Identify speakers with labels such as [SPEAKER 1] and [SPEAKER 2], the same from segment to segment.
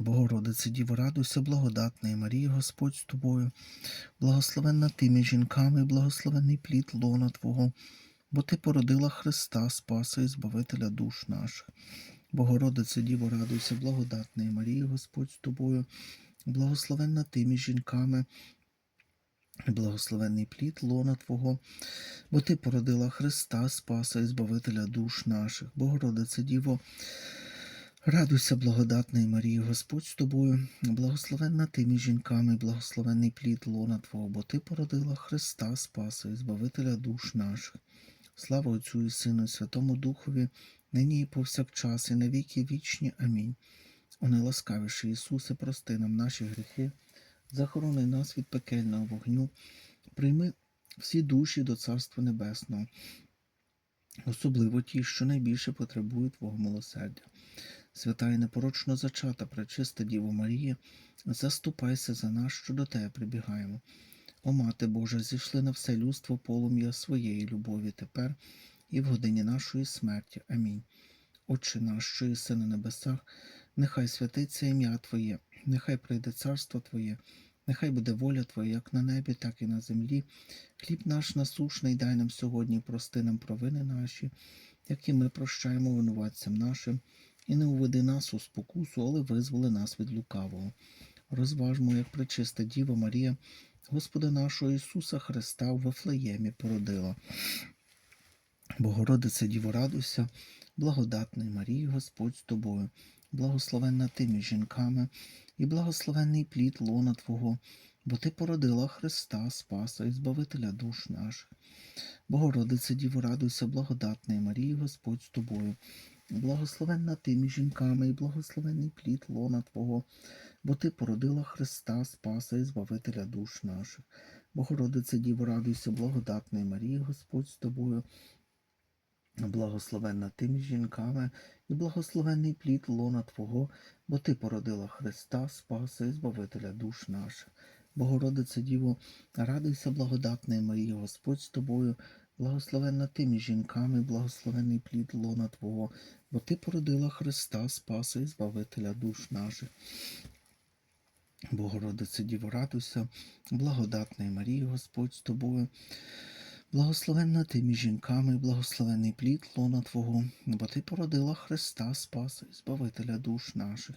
[SPEAKER 1] Богородице Діво, радуйся, благодатна Марія, Господь з тобою, благословенна ти між жінками, благословенний плід лона Твого, бо Ти породила Христа, Спаса і Збавителя душ наших. Богородице Діво, радуйся, благодатна Марія, Господь з тобою, благословенна ти між жінками, благословенний плід лона Твого, бо Ти породила Христа, Спаса і Збавителя душ наших. Богородице Діво, Радуйся, благодатна Марія, Господь з тобою, благословенна ти між жінками, і благословенний плід лона Твого, бо Ти породила Христа, Спаса і Збавителя душ наших. Слава Отцю і Сину, і Святому Духові, нині і повсякчас, і на віки вічні. Амінь. О найласкавіший Ісусе, прости нам наші гріхи, захорони нас від пекельного вогню, прийми всі душі до Царства Небесного, особливо ті, що найбільше потребують Твого милосердя. Свята і непорочно зачата, пречиста Діво Марія, заступайся за нас, що до Тебе прибігаємо. О Мати Божа, зійшли на все людство полум'я своєї любові тепер і в годині нашої смерті. Амінь. Отче наш, що єси на небесах, нехай святиться ім'я Твоє, нехай прийде царство Твоє, нехай буде воля Твоя, як на небі, так і на землі. Хліб наш насушний дай нам сьогодні, прости нам провини наші, які ми прощаємо винуватцям нашим, і не уведи нас у спокусу, але визволи нас від лукавого. Розважмо, як пречиста Діва Марія, Господа нашого Ісуса Христа в Вифлеємі породила. Богородице Діво, радуйся, благодатний Марії, Господь з тобою, благословенна ти між жінками, і благословенний плід лона Твого, бо Ти породила Христа, Спаса і Збавителя душ наших. Богородице Діво, радуйся, благодатний Марії, Господь з тобою, благословенна ти між жінками, і благословенний плід лона Твого, бо Ти породила Христа, Спаса і Збавителя душ наших. Богородице Діво, радуйся, благодатний Марії, Господь з тобою, Благословенна ти між жінками, і благословенний плід лона Твого, бо Ти породила Христа, Спаса і Збавителя душ наших. Богородице Діво, радуйся, благодатна Марія, Господь з тобою, благословенна ти між жінками, і благословенний плід лона Твого, бо Ти породила Христа, Спаса і Збавителя душ наших. Богородице Діво, радуйся, благодатна Марія, Господь з тобою. Благословенна ти між жінками, благословений плід лона Твого, бо Ти породила Христа, Спаса і Збавителя душ наших.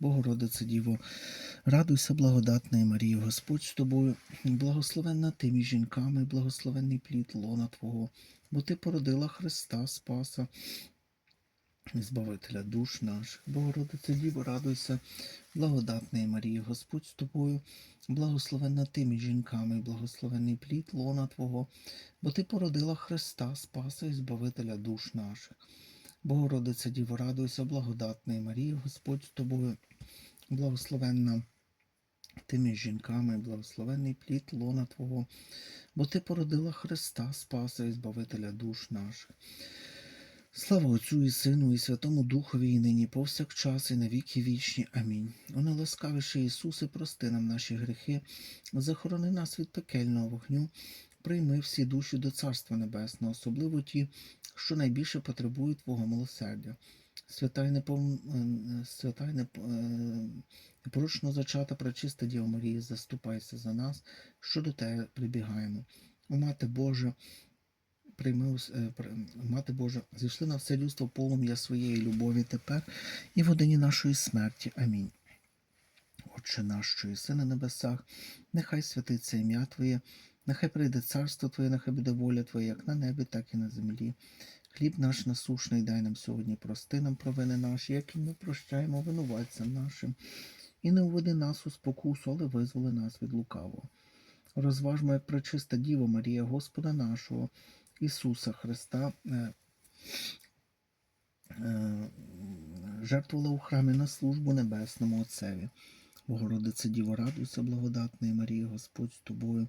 [SPEAKER 1] Богородице Діво, радуйся, благодатна Марія, Господь з тобою, благословенна ти між жінками, і благословений плід лона Твого, бо Ти породила Христа, Спаса Збавителя душ наших. Богородице Діво, радуйся, благодатна Марія, Господь з тобою, благословенна ти між жінками, і благословений плід лона Твого, бо Ти породила Христа, Спаса і Збавителя душ наших. Богородице Діво, радуйся, благодатна Марія, Господь з тобою, благословенна ти між жінками, і благословений плід лона Твого, бо Ти породила Христа, Спаса і Збавителя душ наших. Слава Отцю і Сину, і Святому Духові, і нині повсякчас, і на віки вічні. Амінь. О неласкавіший Ісусе, прости нам наші гріхи, захорони нас від пекельного вогню, прийми всі душі до Царства Небесного, особливо ті, що найбільше потребують Твого милосердя. Свята й непом... е, свята й неп... е, непорочно зачата пречиста Діва Марія, заступайся за нас, що до Тебе прибігаємо. О Мати Божа, прийми, е, Мати Божа, зійшли на все людство полум'я своєї любові тепер і в годині нашої смерті. Амінь. Отче наш, що єси на небесах, нехай святиться ім'я Твоє, Нехай прийде царство Твоє, нехай буде воля Твоя, як на небі, так і на землі. Хліб наш насушний дай нам сьогодні, прости нам провини наші, як і ми прощаємо винуватцям нашим. І не уведи нас у спокусу, але визволи нас від лукавого. Розважмо, як пречиста Діва Марія, Господа нашого, Ісуса Христа, е, е, жертвувала у храмі на службу Небесному Отцеві. Богородице Діво, радуйся, благодатної Марії, Господь з тобою,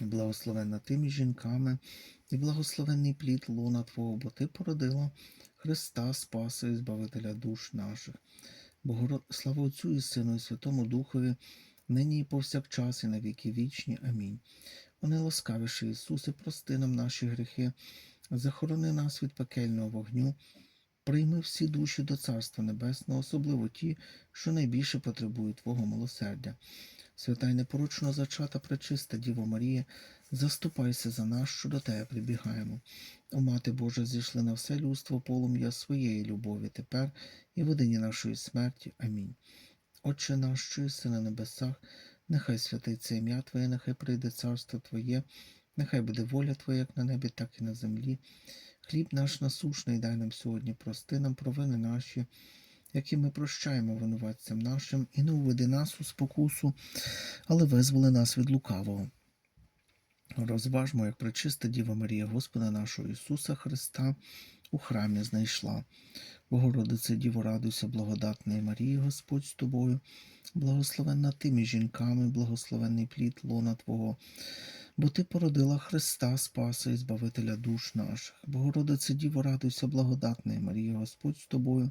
[SPEAKER 1] благословенна ти між жінками, і благословенний плід лона Твого, бо Ти породила Христа, Спаса і Збавителя душ наших. Богород... Слава Отцю і Сину, і Святому Духові, нині і повсякчас, і на віки вічні. Амінь. О найласкавіший Ісусе, прости нам наші гріхи, захорони нас від пекельного вогню, прийми всі душі до Царства Небесного, особливо ті, що найбільше потребують Твого милосердя. Свята й непорочно зачата пречиста Діво Марія, заступайся за нас, що до Тебе прибігаємо. О Мати Божа, зійшли на все людство полум'я своєї любові тепер і в годині нашої смерті. Амінь. Отче наш, що єси на небесах, нехай святиться ім'я Твоє, нехай прийде царство Твоє, нехай буде воля Твоя, як на небі, так і на землі. Хліб наш насушний дай нам сьогодні, прости нам провини наші, які ми прощаємо винуватцям нашим, і не уведи нас у спокусу, але визволи нас від лукавого. Розважмо, як пречиста Діва Марія, Господа нашого Ісуса Христа у храмі знайшла. Богородице Діво, радуйся, благодатної Марії, Господь з тобою, благословенна ти між жінками, благословенний плід лона Твого, бо Ти породила Христа, Спаса і Збавителя душ наших. Богородице Діво, радуйся, благодатної Марії, Господь з тобою,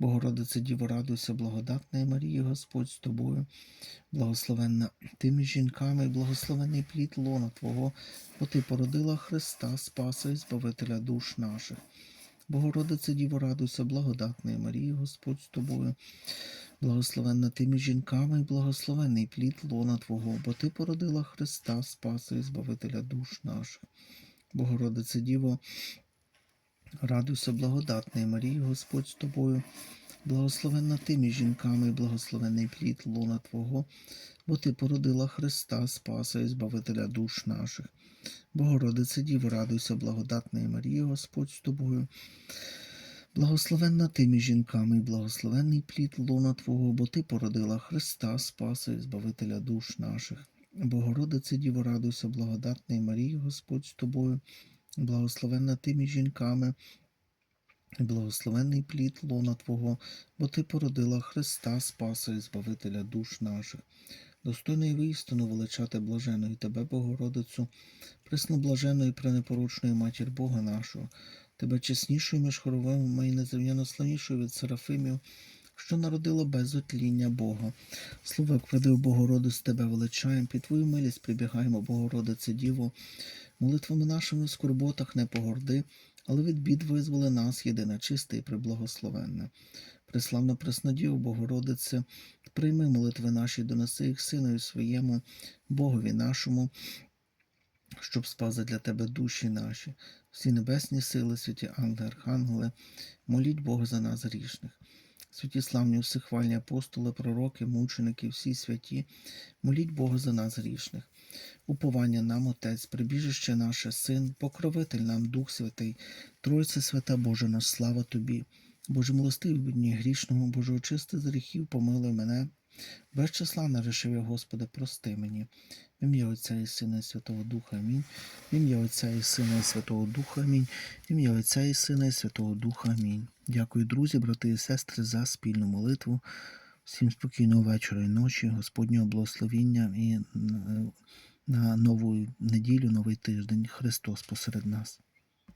[SPEAKER 1] Богородице Діво, радуйся, благодатної Марії, Господь з тобою, благословенна ти між жінками, і благословенний плід лона Твого, бо Ти породила Христа, Спаса і Збавителя душ наших. Богородице Діво, радуйся, благодатної Марії, Господь з тобою, Благословенна ти між жінками, і благословений плід лона Твого, бо Ти породила Христа, Спаса і Збавителя душ наших. Богородице Діво, радуйся, благодатний Марії, Господь з тобою, благословенна ти між жінками, і благословений плід лона Твого, бо Ти породила Христа, Спаса і Збавителя душ наших. Богородице Діво, радуйся, благодатний Марії, Господь з тобою. Благословенна ти між жінками, і благословенний плід лона Твого, бо Ти породила Христа, Спаса і Збавителя душ наших. Богородице Діво, радуйся, благодатний Марії, Господь з тобою. Благословенна ти між жінками, і благословенний плід лона Твого, бо Ти породила Христа, Спаса і Збавителя душ наших. Достойний вистину величати блаженої Тебе, Богородицю, пресноблаженої пренепорочної матір Бога нашого, Тебе чеснішою між хоровими і незрівняно славнішою від Серафимів, що народило без отління Бога. Слово, як вредив Богородиць, Тебе величаєм, під Твою милість прибігаємо, Богородице Діво, молитвами нашими в скорботах не погорди, але від бід визволи нас, єдина чиста і приблагословенна. Преславна Преснодію, Богородице, прийми молитви наші, доноси їх Синові своєму, Богові нашому, щоб спази для Тебе душі наші, всі небесні сили, святі ангели, архангели, моліть Бога за нас грішних. Святі славні всехвальні апостоли, пророки, мученики, всі святі, моліть Бога за нас грішних. Уповання нам, Отець, прибіжище наше, Син, покровитель нам, Дух Святий, Тройце свята Божа наш, слава Тобі. Боже милостивий бідні грішного, Боже очисти з гріхів, помилуй мене. Без числа нарешив я, Господи, прости мені. В ім'я Отця і Сина і Святого Духа Амінь. В ім'я Отця і Сина і Святого Духа Амінь. В ім'я Отця і Сина і Святого Духа Амінь. Дякую, друзі, брати і сестри, за спільну молитву. Всім спокійного вечора і ночі, Господнього благословіння і е, на нову неділю, новий тиждень. Христос посеред нас.